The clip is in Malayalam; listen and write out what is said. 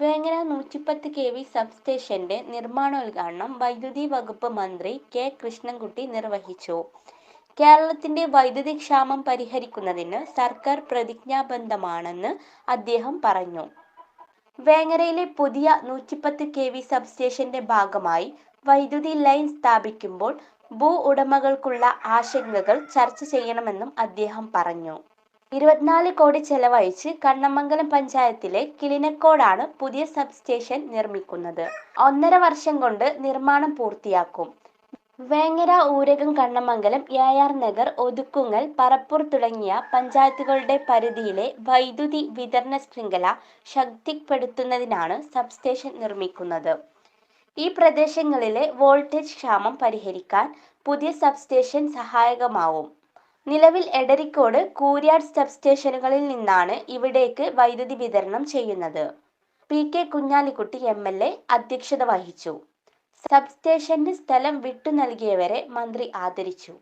വേങ്ങര നൂറ്റിപ്പത്ത് കെ വി സബ്സ്റ്റേഷന്റെ നിർമ്മാണോദ്ഘാടനം വൈദ്യുതി വകുപ്പ് മന്ത്രി കെ കൃഷ്ണൻകുട്ടി നിർവഹിച്ചു. കേരളത്തിന്റെ വൈദ്യുതി ക്ഷാമം പരിഹരിക്കുന്നതിന് സർക്കാർ പ്രതിജ്ഞാബദ്ധമാണെന്ന് അദ്ദേഹം പറഞ്ഞു. വേങ്ങരയിലെ പുതിയ നൂറ്റിപ്പത്ത് കെ വി സബ്സ്റ്റേഷന്റെ ഭാഗമായി വൈദ്യുതി ലൈൻ സ്ഥാപിക്കുമ്പോൾ ഭൂ ഉടമകൾക്കുള്ള ആശങ്കകൾ ചർച്ച ചെയ്യണമെന്നും അദ്ദേഹം പറഞ്ഞു. ഇരുപത്തിനാല് കോടി ചെലവഴിച്ച് കണ്ണമംഗലം പഞ്ചായത്തിലെ കിളിനക്കോടാണ് പുതിയ സബ് സ്റ്റേഷൻ നിർമ്മിക്കുന്നത്. ഒന്നര വർഷം കൊണ്ട് നിർമ്മാണം പൂർത്തിയാക്കും. വേങ്ങര ഊരകം കണ്ണമംഗലം യായാർ നഗർ ഒതുക്കുങ്ങൽ പറപ്പൂർ തുടങ്ങിയ പഞ്ചായത്തുകളുടെ പരിധിയിലെ വൈദ്യുതി വിതരണ ശൃംഖല ശക്തിപ്പെടുത്തുന്നതിനാണ് സബ് സ്റ്റേഷൻ നിർമ്മിക്കുന്നത്. ഈ പ്രദേശങ്ങളിലെ വോൾട്ടേജ് ക്ഷാമം പരിഹരിക്കാൻ പുതിയ സബ് സ്റ്റേഷൻ സഹായകമാവും. നിലവിൽ എടരിക്കോട് കൂരിയാട് സബ് സ്റ്റേഷനുകളിൽ നിന്നാണ് ഇവിടേക്ക് വൈദ്യുതി വിതരണം ചെയ്യുന്നത്. P K Kunhalikutty M L A അധ്യക്ഷത വഹിച്ചു. സബ് സ്റ്റേഷന്റെ സ്ഥലം വിട്ടു നൽകിയവരെ മന്ത്രി ആദരിച്ചു.